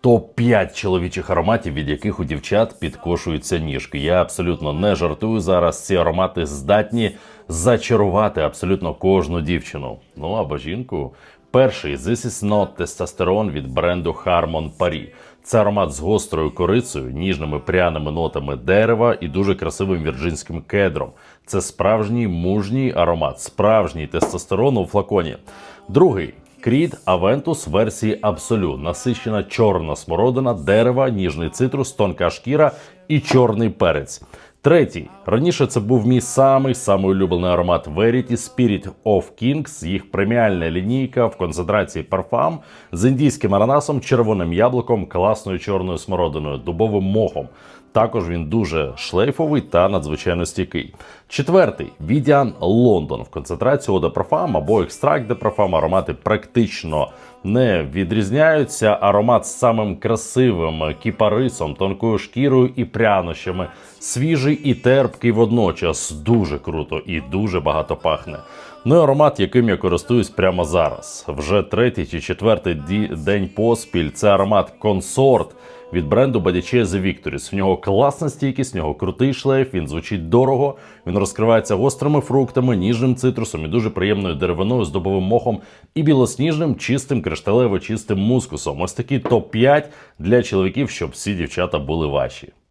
Топ-5 чоловічих ароматів, від яких у дівчат підкошуються ніжки. Я абсолютно не жартую зараз. Ці аромати здатні зачарувати абсолютно кожну дівчину. Ну або жінку. Перший This is not testosterone від бренду Harmon Paris. Це аромат з гострою корицею, ніжними пряними нотами дерева і дуже красивим вірджинським кедром. Це справжній мужній аромат, справжній тестостерон у флаконі. Другий Крід Авентус версії Абсолю. Насичена чорна смородина, дерева, ніжний цитрус, тонка шкіра і чорний перець. Третій. Раніше це був мій самий самий улюблений аромат Verity Spirit of Kings. Їх преміальна лінійка в концентрації парфам з індійським ананасом, червоним яблуком, класною чорною смородиною, дубовим мохом. Також він дуже шлейфовий та надзвичайно стійкий. Четвертий Відіан Лондон в концентрації одепрофам або екстракт депрофам. Аромати практично не відрізняються. Аромат з самим красивим кіпарисом, тонкою шкірою і прянощами. Свіжий і терпкий водночас. Дуже круто і дуже багато пахне. Ну і аромат, яким я користуюсь прямо зараз. Вже третій чи четвертий день поспіль. Це аромат консорт від бренду Bodyche The Victories. В нього класна стійкість, в нього крутий шлейф, він звучить дорого, він розкривається гострими фруктами, ніжним цитрусом і дуже приємною деревиною з дубовим мохом і білосніжним, чистим, кришталево чистим мускусом. Ось такий топ-5 для чоловіків, щоб всі дівчата були ваші.